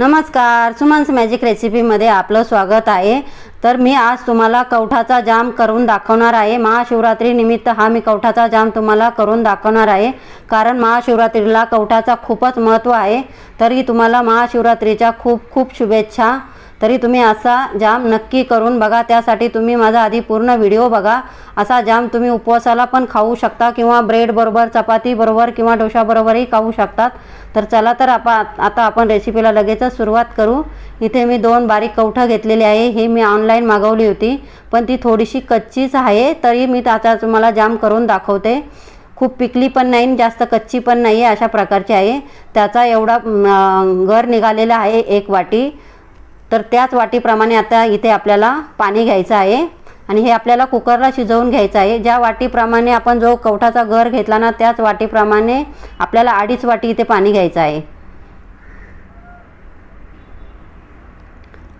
नमस्कार सुमन्स मॅजिक रेसिपीमध्ये आपलं स्वागत आहे. तर मी आज तुम्हाला कवठाचा जाम करून दाखवणार आहे. महाशिवरात्री निमित्त हा मी कवठाचा जाम तुम्हाला करून दाखवणार आहे. कारण महाशिवरात्रीला कवठाचा खूपच महत्त्व आहे. तरी तुम्हाला महाशिवरात्रीच्या खूप खूप शुभेच्छा. तरी तुम्ही असा जाम नक्की करून बघा. त्यासाठी तुम्ही माझा आधी पूर्ण व्हिडिओ बघा. असा जाम तुम्ही उपवासाला पण खाऊ शकता किंवा ब्रेडबरोबर चपातीबरोबर किंवा डोशाबरोबरही खाऊ शकतात. तर चला तर आपा आता आपण रेसिपीला लगेचच सुरुवात करू. इथे मी दोन बारीक कवठं घेतलेली आहे. ही मी ऑनलाईन मागवली होती. पण ती थोडीशी कच्चीच आहे. तरी मी त्याचा तुम्हाला जाम करून दाखवते. खूप पिकली पण नाही आणि जास्त कच्ची पण नाही आहे अशा प्रकारची आहे. त्याचा एवढा घर गर निघालेला आहे एक वाटी. तर त्याच वाटीप्रमाणे आता इथे आपल्याला पाणी घ्यायचं आहे. आणि हे आपल्याला कुकरला शिजवून घ्यायचं आहे. ज्या वाटीप्रमाणे आपण जो कवठाचा घर घेतला ना त्याच वाटीप्रमाणे आपल्याला अडीच वाटी इथे पाणी घ्यायचं आहे.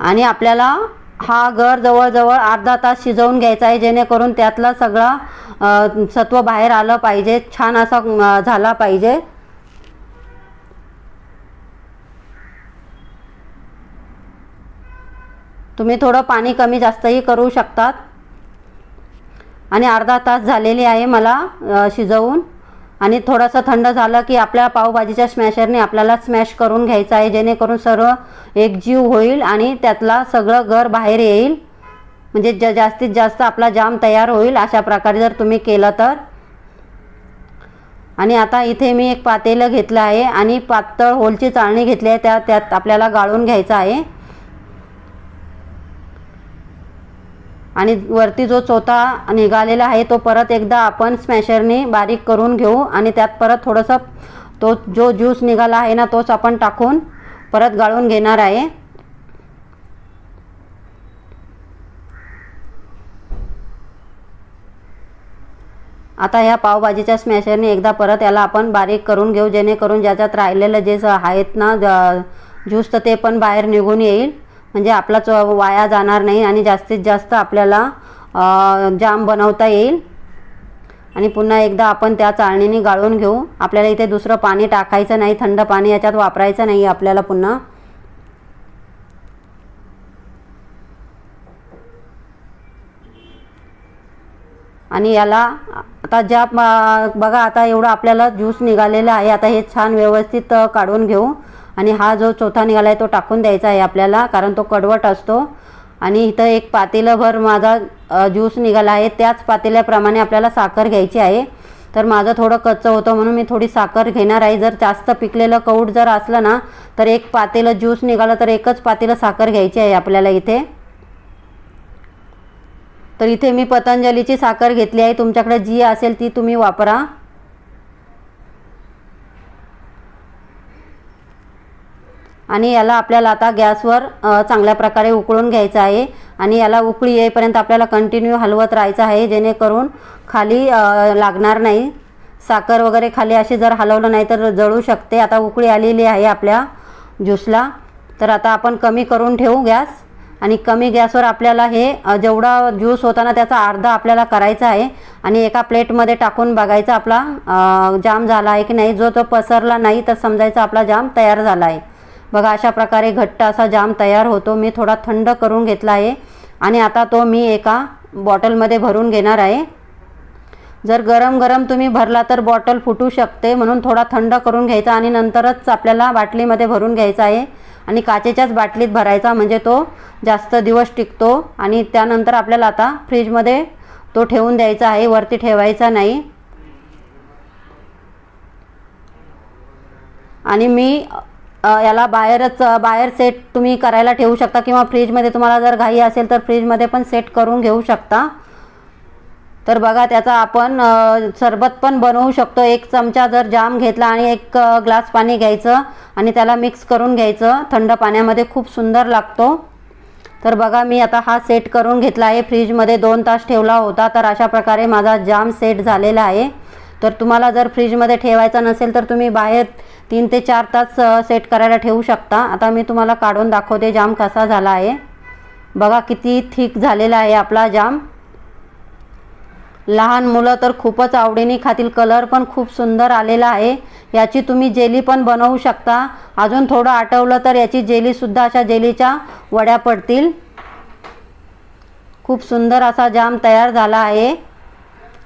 आणि आपल्याला हा घर जवळजवळ अर्धा तास शिजवून घ्यायचा आहे. जेणेकरून त्यातला सगळा सत्व बाहेर आलं पाहिजे. छान असा झाला पाहिजे. तुम्ही थोडं पाणी कमी जास्तही करू शकतात. आणि अर्धा तास झालेली आहे मला शिजवून. आणि थोडंसं थंड झालं की आपल्या पावभाजीच्या स्मॅशरने आपल्याला स्मॅश करून घ्यायचं आहे जेणेकरून सर्व एकजीव होईल आणि त्यातला सगळं घर बाहेर येईल. म्हणजे ज जास्तीत जास्त आपला जाम तयार होईल अशा प्रकारे जर तुम्ही केलं तर. आणि आता इथे मी एक पातेलं घेतलं आहे आणि पातळ होलची चाळणी घेतली आहे त्या त्यात आपल्याला गाळून घ्यायचं आहे. आणि वरती जो चोथा निघालेला आहे तो परत एकदा आपण स्मॅशरने बारीक करून घेऊ आणि त्यात परत थोडंसं तो जो ज्यूस निघाला आहे ना तोच आपण टाकून परत गाळून घेणार आहे. आता ह्या पावभाजीच्या स्मॅशरने एकदा परत याला आपण बारीक करून घेऊ जेणेकरून ज्याच्यात राहिलेलं जे आहेत ना ज- ज्यूस तर ते पण बाहेर निघून येईल. म्हणजे आपला चो वाया जाणार नाही आणि जास्तीत जास्त आपल्याला जाम बनवता येईल. आणि पुन्हा एकदा आपण त्या चाळणीने गाळून घेऊ. आपल्याला इथे दुसरं पाणी टाकायचं नाही थंड पाणी याच्यात वापरायचं नाही आपल्याला पुन्हा. आणि याला आता ज्या बघा आता एवढं आपल्याला ज्यूस निघालेला आहे. आता हे छान व्यवस्थित काढून घेऊ. आणि हा जो चौथा निघाला आहे तो टाकून द्यायचा आहे आपल्याला कारण तो कडवट असतो. आणि इथं एक पातेलंभर माझा ज्यूस निघाला आहे. त्याच पातेल्याप्रमाणे आपल्याला साखर घ्यायची आहे. तर माझं थोडं कच्चं होतं म्हणून मी थोडी साखर घेणार आहे. जर जास्त पिकलेलं कौट जर असलं ना तर एक पातेलं ज्यूस निघालं तर एकच पातेलं साखर घ्यायची आहे आपल्याला इथे. तर इथे मी पतंजलीची साखर घेतली आहे. तुमच्याकडे जी असेल ती तुम्ही वापरा. आणि याला आपल्याला आता गॅसवर चांगल्या प्रकारे उकळून घ्यायचं आहे. आणि याला उकळी येईपर्यंत आपल्याला कंटिन्यू हलवत राहायचं आहे जेणेकरून खाली लागणार नाही. साखर वगैरे खाली अशी जर हलवलं नाही तर जळू शकते. आता उकळी आलेली आहे आपल्या ज्यूसला. तर आता आपण कमी करून ठेवू गॅस. आणि कमी गॅसवर आपल्याला हे जेवढा ज्यूस होता ना त्याचा अर्धा आपल्याला करायचा आहे. आणि एका प्लेटमध्ये टाकून बघायचा आपला जाम झाला आहे की नाही. जो तो पसरला नाही तर समजायचा आपला जाम तयार झाला आहे. बघा अशा प्रकारे घट्ट असा जाम तयार होतो. मी थोडा थंड करून घेतला आहे आणि आता तो मी एका बॉटलमध्ये भरून घेणार आहे. जर गरम गरम तुम्ही भरला तर बॉटल फुटू शकते म्हणून थोडा थंड करून घ्यायचा आणि नंतरच आपल्याला बाटलीमध्ये भरून घ्यायचा आहे. आणि काचेच्याच बाटलीत भरायचा म्हणजे तो जास्त दिवस टिकतो आणि त्यानंतर आपल्याला आता फ्रीजमध्ये तो ठेवून द्यायचा आहे वरती ठेवायचा नाही. आणि मी याला बाहेरच बाहेर सेट तुम्ही करायला ठेवू शकता किंवा फ्रीजमध्ये तुम्हाला जर घाई असेल तर फ्रीजमध्ये पण सेट करून घेऊ शकता. तर बघा त्याचा आपण सरबत पण बनवू शकतो. एक चमचा जर जाम घेतला आणि एक ग्लास पाणी घ्यायचं आणि त्याला मिक्स करून घ्यायचं. थंड पाण्यामध्ये खूप सुंदर लागतो. तर बघा मी आता हा सेट करून घेतला आहे. फ्रीजमध्ये दोन तास ठेवला होता. तर अशा प्रकारे माझा जाम सेट झालेला आहे. तर तुम्हाला जर फ्रीजमध्ये ठेवायचा नसेल तर तुम्ही बाहेर तीन ते चार तास सेट करायला ठेवू शकता. आता मी तुम्हाला काढून दाखवते जाम कसा झाला आहे. बघा किती थिक झालेला आहे आपला जाम. लहान मुलं तर खूपच आवडीने खातील. कलर पण खूप सुंदर आलेला आहे. याची तुम्ही जेली पण बनवू शकता. अजून थोडं आटवलं तर याची जेलीसुद्धा अशा जेलीच्या वड्या पडतील. खूप सुंदर असा जाम तयार झाला आहे.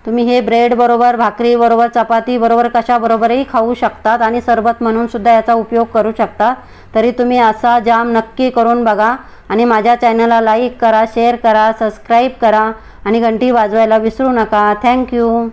तुम्ही हे ब्रेड बरोबर भाकरी बरोबर चपाती बरोबर कशाबरोबरही खाऊ शकतात आणि सरबत म्हणून सुद्धा याचा उपयोग करू शकता. तरी तुम्ही असा जाम नक्की करून बघा आणि माझ्या चॅनलला लाईक करा शेअर करा सबस्क्राईब करा आणि घंटी वाजवायला विसरू नका. थँक्यू